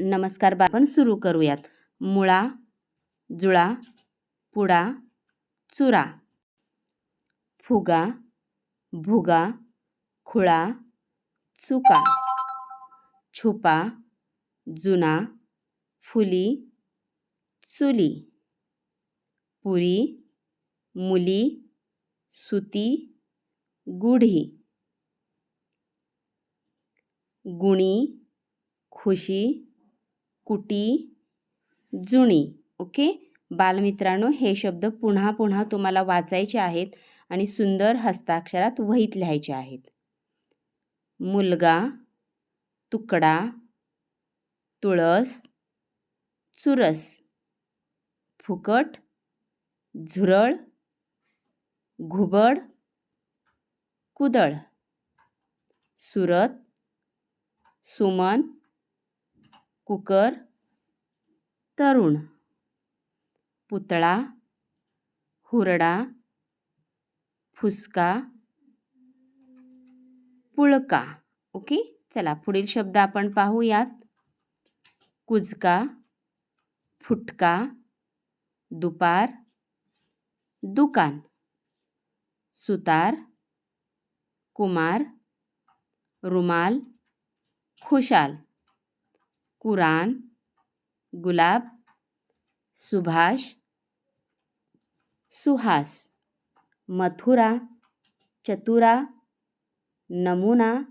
नमस्कार बा आपण सुरू करूयात. मुळा जुळा पुडा चुरा. फुगा भुगा खुळा चुका. छुपा जुना फुली चुली. पुरी मुली सुती गुढी. गुणी खुशी कुटी जुणी ओके? बालमित्रांनो हे शब्द पुन्हा पुन्हा तुम्हाला वाचायचे आहेत आणि सुंदर हस्ताक्षरात वहीत लिहायचे आहेत. मुलगा तुकडा तुळस चुरस फुकट झुरळ घुबड कुदळ सुरत सुमन कुकर तरुण पुतळा हुरडा फुसका पुळका. ओके? चला पुढील शब्द आपण पाहूयात कुजका फुटका दुपार दुकान सुतार कुमार रुमाल खुशाल. कुरान गुलाब सुभाष सुहास मथुरा चतुरा नमुना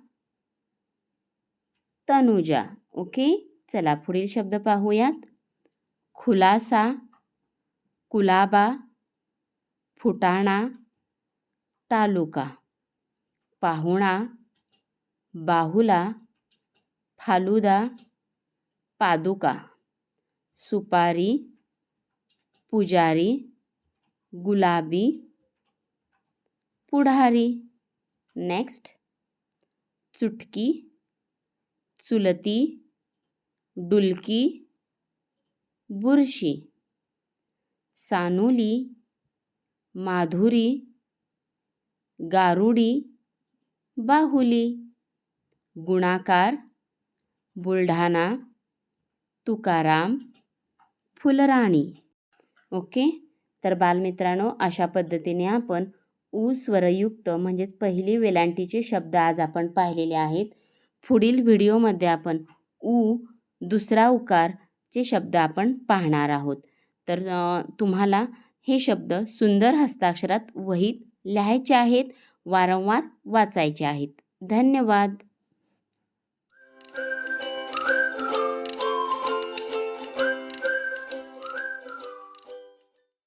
तनुजा. ओके? चला पुढील शब्द पाहूयात. खुलासा कुलाबा फुटाणा तालुका. पाहुणा बाहुला फालुदा पादुका सुपारी पुजारी गुलाबी पुढारी. नेक्स्ट चुटकी चुलती डुलकी बुरशी. सानुली माधुरी गारुडी बाहुली. गुणाकार बुलढाणा. तुकाराम फुलराणी. ओके? तर बालमित्रांनो अशा पद्धतीने आपण ऊ स्वरयुक्त म्हणजेच पहिली वेलांटीचे शब्द आज आपण पाहिलेले आहेत. पुढील व्हिडिओमध्ये आपण ऊ दुसरा उकारचे शब्द आपण पाहणार आहोत. तर तुम्हाला हे शब्द सुंदर हस्ताक्षरात वहीत लिहायचे आहेत वारंवार वाचायचे आहेत. धन्यवाद!